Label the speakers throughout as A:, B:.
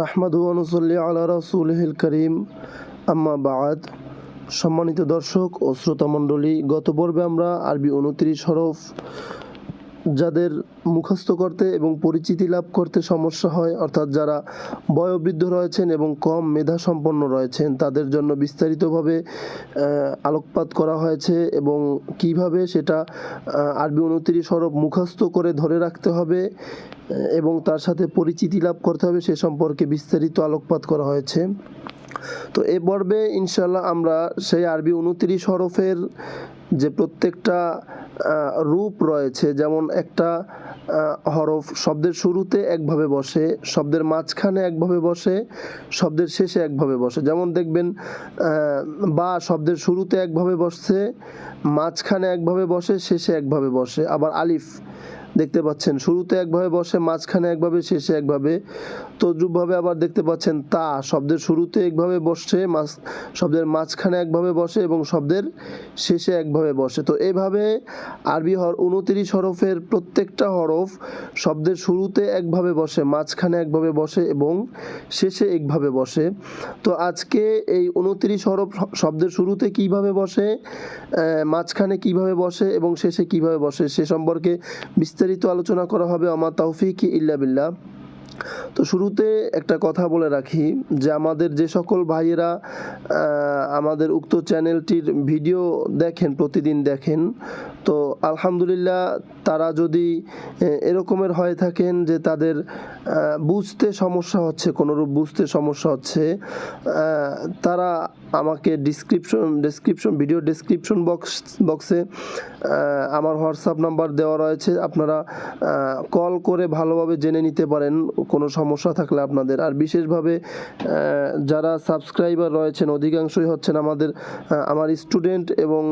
A: নাহমাদু অনুসল্লি আলা রাসুলহিল করিম। আম্মা বাদ। সম্মানিত দর্শক ও শ্রোতামণ্ডলী, গত পর্বে আমরা আরবি উনত্রিশ হরফ যাদের মুখস্থ করতে এবং পরিচিতি লাভ করতে সমস্যা হয়, অর্থাৎ যারা বয়োবৃদ্ধ রয়েছেন এবং কম মেধা সম্পন্ন রয়েছেন, তাদের জন্য বিস্তারিতভাবে আলোকপাত করা হয়েছে এবং কীভাবে সেটা আরবি উনত্রিশ হরফ মুখস্থ করে ধরে রাখতে হবে এবং তার সাথে পরিচিতি লাভ করতে হবে সে সম্পর্কে বিস্তারিত আলোকপাত করা হয়েছে। তো এ পর্বে ইনশাল্লাহ আমরা সেই আরবি উনত্রিশ হরফের যে প্রত্যেকটা রূপ রয়েছে, যেমন একটা হরফ শব্দের শুরুতে একভাবে বসে, শব্দের মাঝখানে একভাবে বসে, শব্দের শেষে একভাবে বসে। যেমন দেখবেন বা শব্দের শুরুতে একভাবে বসছে, মাঝখানে একভাবে বসে, শেষে একভাবে বসে। আবার আলিফ দেখতে পাচ্ছেন। শুরুতে একভাবে বসে, মাঝখানে একভাবে, শেষে একভাবে। তদ্রুপভাবে আবার দেখতে পাচ্ছেন তা। শব্দের শুরুতে একভাবে মাঝ, শব্দের মাঝখানে একভাবে বসে এবং শব্দের শেষে একভাবে বসে। তো এভাবে আরবি হর উনতিরিশ হরফের প্রত্যেকটা হরফ শব্দের শুরুতে একভাবে বসে, মাঝখানে একভাবে বসে এবং শেষে একভাবে বসে। তো আজকে এই উনতিরিশ হরফ শব্দের শুরুতে কীভাবে বসে মাঝখানে কীভাবে বসে এবং শেষে কীভাবে বসে, সে সম্পর্কে বিস্তারিত আলোচনা করা হবে আমার তৌফিক ইল্লা বিল্লাহ। তো শুরুতে একটা কথা বলে রাখি যে আমাদের যে সকল ভাইয়েরা আমাদের উক্ত চ্যানেলটির ভিডিও দেখেন, প্রতিদিন দেখেন, তো আলহামদুলিল্লাহ তারা যদি এরকমের হয়ে থাকেন যে তাদের বুঝতে সমস্যা হচ্ছে, কোনোরূপ বুঝতে সমস্যা হচ্ছে তারা আমাকে description description video description box বক্সে আমার হোয়াটসঅ্যাপ নাম্বার দেওয়া রয়েছে। আপনারা কল করে ভালোভাবে জেনে নিতে পারেন। কোনো সমস্যা থাকলে আপনাদের। আর বিশেষভাবে যারা সাবস্ক্রাইবার রয়েছেন, অধিকাংশই হচ্ছেন আমাদের আমার স্টুডেন্ট এবং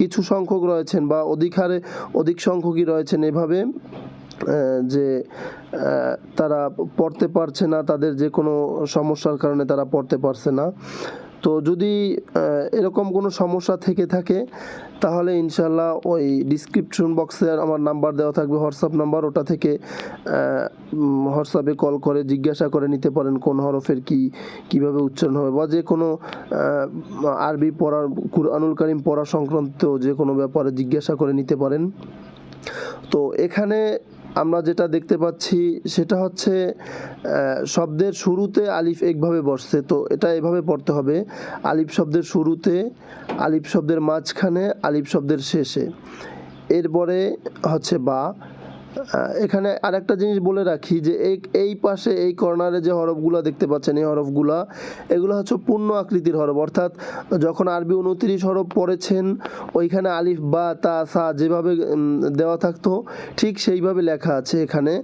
A: কিছু সংখ্যক রয়েছেন বা অধিক হারে অধিক সংখ্যকই রয়েছেন এভাবে যে তারা পড়তে পারছে না, তাদের যে কোনো সমস্যার কারণে তারা পড়তে পারছে না। তো যদি এরকম কোনো সমস্যা থেকে থাকে, তাহলে ইনশাল্লাহ ওই ডিসক্রিপশন বক্সে আমার নাম্বার দেওয়া থাকবে হোয়াটসঅ্যাপ নাম্বার ওটা থেকে হোয়াটসঅ্যাপে কল করে, জিজ্ঞাসা করে নিতে পারেন কোন হরফের কি, কীভাবে উচ্চারণ হবে বা যে কোনো আরবি পড়ার, কুরআনুল কারিম পড়া সংক্রান্ত যে কোনো ব্যাপারে জিজ্ঞাসা করে নিতে পারেন। তো এখানে আমরা যেটা দেখতে পাচ্ছি সেটা হচ্ছে শব্দের শুরুতে আলিফ একভাবে বসছে, তো এটা এভাবে পড়তে হবে। আলিফ শব্দের শুরুতে, আলিফ শব্দের মাঝখানে, আলিফ শব্দের শেষে। এরপরে হচ্ছে বা। এখানে আরেকটা জিনিস বলে রাখি যে এই এই পাশে, এই কর্নারে যে হরফগুলো দেখতে পাচ্ছেন, এই হরফগুলা, এগুলো হচ্ছে পূর্ণ আকৃতির হরফ। অর্থাৎ যখন আরবি উনত্রিশ হরফ পড়েছেন, ওইখানে আলিফ, বা, তা, সা যেভাবে দেওয়া থাকতো, ঠিক সেইভাবে লেখা আছে এখানে।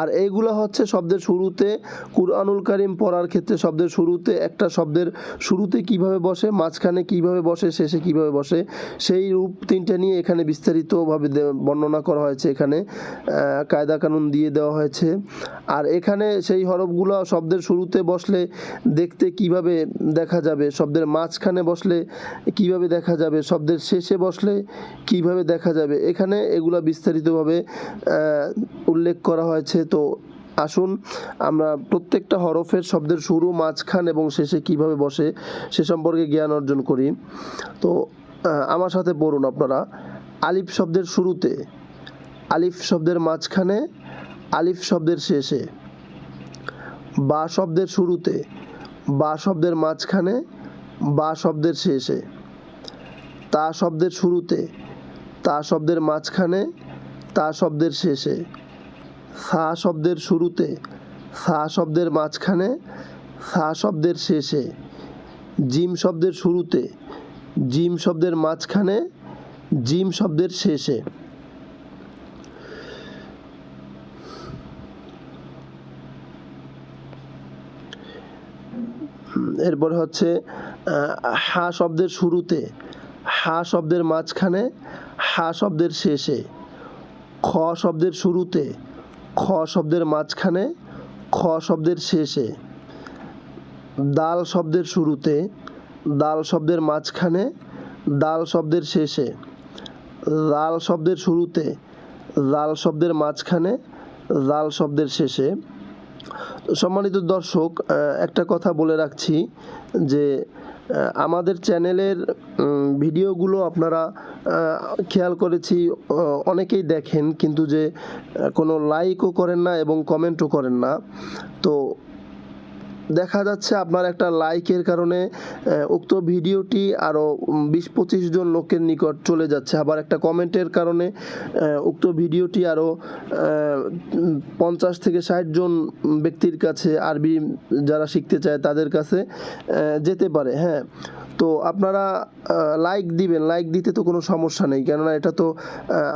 A: আর এইগুলো হচ্ছে শব্দের শুরুতে, কুরআনুল কারিম পড়ার ক্ষেত্রে শব্দের শুরুতে, একটা শব্দের শুরুতে কীভাবে বসে, মাঝখানে কীভাবে বসে, শেষে কীভাবে বসে, সেই রূপ তিনটা নিয়ে এখানে বিস্তারিতভাবে বর্ণনা করা হয়েছে এখানে। কায়দা কানুন দিয়ে দেওয়া হয়েছে। আর এখানে সেই হরফগুলো শব্দের শুরুতে বসলে দেখতে কীভাবে দেখা যাবে? শব্দের মাঝখানে বসলে কীভাবে দেখা যাবে? শব্দের শেষে বসলে কীভাবে দেখা যাবে? এখানে এগুলা বিস্তারিতভাবে উল্লেখ করা হয়েছে। তো আসুন, আমরা প্রত্যেকটা হরফের শব্দের শুরু, মাঝখান এবং শেষে কীভাবে বসে সে সম্পর্কে জ্ঞান অর্জন করি। তো আমার সাথে পড়ুন আপনারা। আলিফ শব্দের শুরুতে আলিফ শব্দের মাঝখানে, আলিফ শব্দের শেষে। বা শব্দের শুরুতে, বা শব্দের মাঝখানে, বা শব্দের শেষে। তা শব্দের শুরুতে, তা শব্দের মাঝখানে, তা শব্দের শেষে। সা শব্দের শুরুতে, সা শব্দের মাঝখানে, সা শব্দের শেষে। জিম শব্দের শুরুতে, জিম শব্দের মাঝখানে, জিম শব্দের শেষে। এরপর হচ্ছে হা শব্দের শুরুতে, হা শব্দের মাঝখানে, হা শব্দের শেষে, খ শব্দের শুরুতে, খ শব্দের মাঝখানে, খ শব্দের শেষে, দাল শব্দের শুরুতে, দাল শব্দের মাঝখানে, দাল শব্দের শেষে, লাল শব্দের শুরুতে, লাল শব্দের মাঝখানে, লাল শব্দের শেষে। সম্মানিত দর্শক একটা কথা বলে রাখছি যে আমাদের চ্যানেলের ভিডিওগুলো আপনারা খেয়াল করেছি অনেকেই দেখেন, কিন্তু যে কোনো লাইকও করেন না এবং কমেন্টও করেন না। তো দেখা যাচ্ছে আপনার একটা লাইকের কারণে উক্ত ভিডিওটি আরও বিশ পঁচিশ জন লোকের নিকট চলে যাচ্ছে। আবার একটা কমেন্টের কারণে উক্ত ভিডিওটি আরও পঞ্চাশ থেকে ষাট জন ব্যক্তির কাছে আরবি যারা শিখতে চায় তাদের কাছে যেতে পারে। হ্যাঁ তো আপনারা লাইক দিবেন। লাইক দিতে তো কোনো সমস্যা নেই। কেননা এটা তো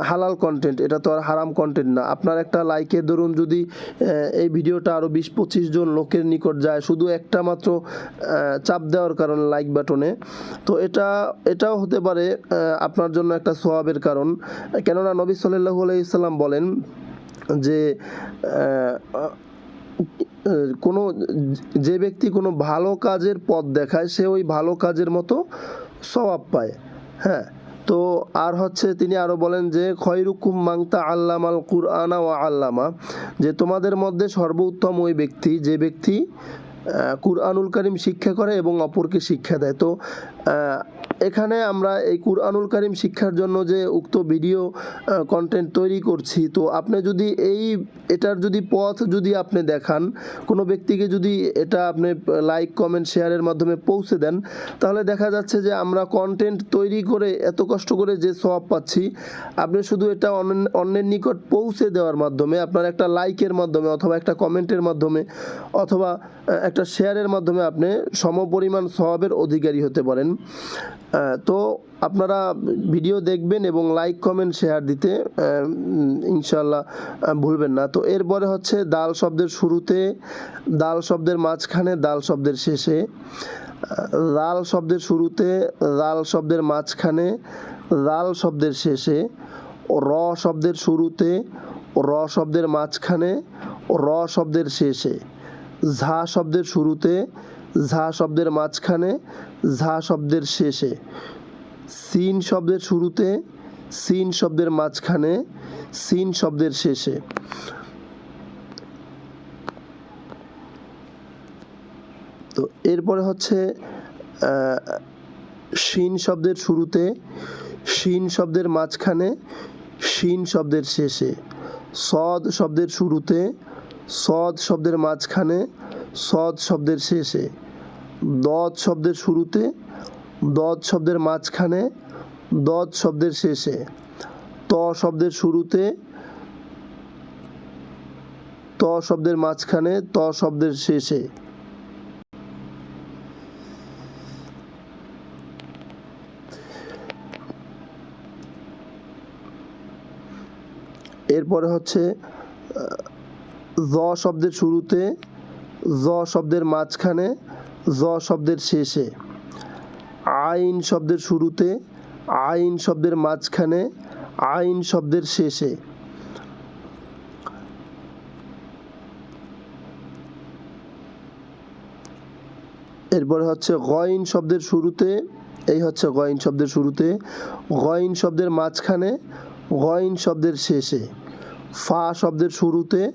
A: হালাল কন্টেন্ট এটা তো আর হারাম কন্টেন্ট না। আপনার একটা লাইকের দরুন যদি এই ভিডিওটা আরও বিশ পঁচিশ জন লোকের নিকট যায় শুধু একটা মাত্র চাপ দেওয়ার কারণে লাইক বাটনে তো এটা, এটাও হতে পারে আপনার জন্য একটা সোয়াবের কারণ। কেননা নবী সাল্লাল্লাহু আলাইহি সাল্লাম বলেন যে কোনো, যে ব্যক্তি কোনো ভালো কাজের পথ দেখায়, সে ওই ভালো কাজের মতো স্বভাব পায়। হ্যাঁ তো আর হচ্ছে তিনি আরও বলেন যে, খয়রুকুম মাংতা আল্লামাল কুরআনা ও আল্লামা যে তোমাদের মধ্যে সর্বোত্তম ওই ব্যক্তি, যে ব্যক্তি কুরআনুল করিম শিক্ষা করে এবং অপরকে শিক্ষা দেয়। তো এখানে আমরা এই কুরআনুল করিম শিক্ষার জন্য যে উক্ত ভিডিও কন্টেন্ট তৈরি করছি, তো আপনি যদি এই, এটার যদি পথ যদি আপনি দেখান, কোনো ব্যক্তিকে যদি এটা আপনি লাইক কমেন্ট শেয়ারের মাধ্যমে পৌঁছে দেন, তাহলে দেখা যাচ্ছে যে আমরা কন্টেন্ট তৈরি করে এত কষ্ট করে যে সব পাচ্ছি, আপনি শুধু এটা অন্য- অন্যের নিকট পৌঁছে দেওয়ার মাধ্যমে, আপনার একটা লাইকের মাধ্যমে অথবা একটা কমেন্টের মাধ্যমে, অথবা একটা শেয়ারের মাধ্যমে আপনি সমপরিমাণ সওয়াবের অধিকারী হতে পারেন। তো আপনারা ভিডিও দেখবেন এবং লাইক, কমেন্ট, শেয়ার দিতে ইনশাল্লাহ ভুলবেন না। তো এরপরে হচ্ছে দাল শব্দের শুরুতে, দাল শব্দের মাঝখানে, দাল শব্দের শেষে লাল শব্দের শুরুতে, লাল শব্দের মাঝখানে, লাল শব্দের শেষে, র শব্দের শুরুতে, র শব্দের মাঝখানে, র শব্দের শেষে। ঝা শব্দের শুরুতে, ঝা শব্দের মাঝখানে, ঝা শব্দের শেষে। সিন শব্দের শুরুতে, সিন শব্দের মাঝখানে, সিন শব্দের শেষে। তো এরপরে হচ্ছে শিন শব্দের শুরুতে, শিন শব্দের মাঝখানে, শিন শব্দের শেষে। সদ শব্দের শুরুতে সদ শব্দের মাঝখানে সদ শব্দের শেষে দদ শব্দের শুরুতে দদ শব্দের মাঝখানে দদ শব্দের শেষে, ত শব্দের শুরুতে, ত শব্দের মাঝখানে, ত শব্দের শেষে। এরপরে হচ্ছে জ শব্দের শুরুতে, জ শব্দের মাঝখানে, জ শব্দের শেষে। আইন শব্দের শুরুতে, আইন শব্দের মাঝখানে, আইন শব্দের শেষে। এরপরে হচ্ছে গইন শব্দের শুরুতে, এই হচ্ছে গইন শব্দের শুরুতে। গইন শব্দের মাঝখানে, গইন শব্দের শেষে। ফা শব্দের শুরুতে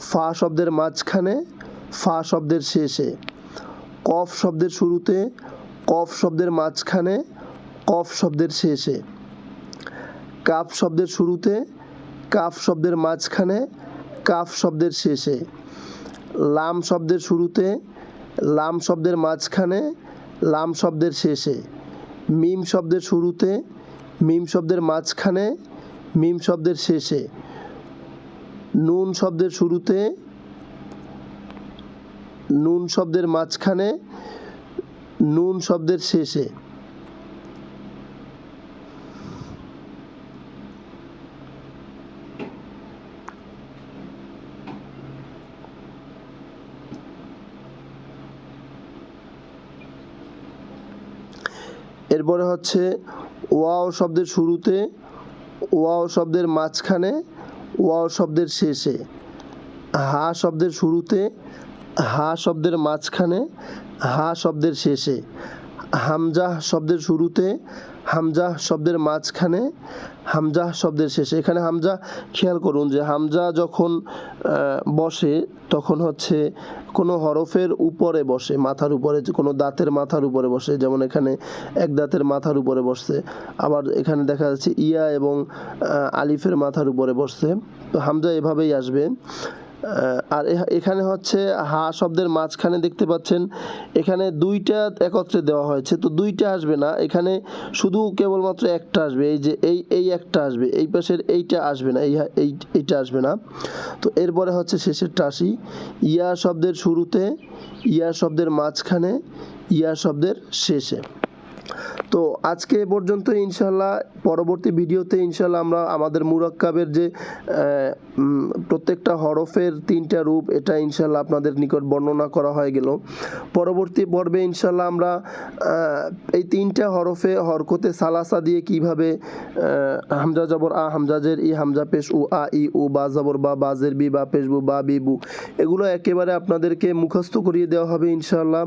A: ফা শব্দের মাঝখানে, ফা শব্দের শেষে। কফ শব্দের শুরুতে, কফ শব্দের মাঝখানে, কফ শব্দের শেষে। কাফ শব্দের শুরুতে, কাফ শব্দের মাঝখানে, কাফ শব্দের শেষে। লাম শব্দের শুরুতে, লাম শব্দের মাঝখানে, লাম শব্দের শেষে। মিম শব্দের শুরুতে, মিম শব্দের মাঝখানে, মিম শব্দের শেষে। নুন শব্দের শুরুতে, নুন শব্দের মাঝখানে, নুন শব্দের শেষে। এরপরে হচ্ছে ওয়াও শব্দের শুরুতে, ওয়াও শব্দের মাঝখানে ওয়াও শব্দের শেষে। হা শব্দের শুরুতে হা শব্দের মাঝখানে হা শব্দের শেষে। হামজাহ শব্দের শুরুতে হামজাহ শব্দের মাঝখানে হামজাহ শব্দের শেষে। এখানে হামজা, খেয়াল করুন যে হামজা যখন বসে, তখন হচ্ছে কোনো হরফের উপরে বসে, মাথার উপরে কোনো দাঁতের মাথার উপরে বসে, যেমন এখানে এক দাঁতের মাথার উপরে বসছে, আবার এখানে দেখা যাচ্ছে ইয়া এবং আলিফের মাথার উপরে বসছে। তো হামজা এভাবেই আসবে। আর এখানে হচ্ছে হা শব্দের মাঝখানে দেখতে পাচ্ছেন, এখানে দুইটা একত্রে দেওয়া হয়েছে, তো দুইটা আসবে না, এখানে শুধু কেবলমাত্র একটা আসবে, এই যে এই এই একটা আসবে, এই পাশের এইটা আসবে না, এই এই, এইটা আসবে না। তো এরপরে হচ্ছে শেষেরটা আসি, ইয়া শব্দের শুরুতে, ইয়া শব্দের মাঝখানে, ইয়া শব্দের শেষে। তো আজকে এ পর্যন্ত ইনশাল্লাহ পরবর্তী ভিডিওতে ইনশাল্লাহ আমরা আমাদের মুরাক্কাবের যে প্রত্যেকটা হরফের তিনটা রূপ, এটা ইনশাল্লাহ আপনাদের নিকট বর্ণনা করা হয়ে গেল। পরবর্তী পর্বে ইনশাল্লাহ আমরা এই তিনটা হরফে হরকতে সালাসা দিয়ে কীভাবে হামজা জবর আ হামজাজের ই, হামজা পেশ, উ, আ, ই, উ, বা জবর, বা বাজের বি, বা, পেশ, বু, বা, বি, বু, এগুলো একেবারে আপনাদেরকে মুখস্থ করিয়ে দেওয়া হবে ইনশাল্লাহ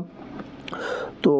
A: তো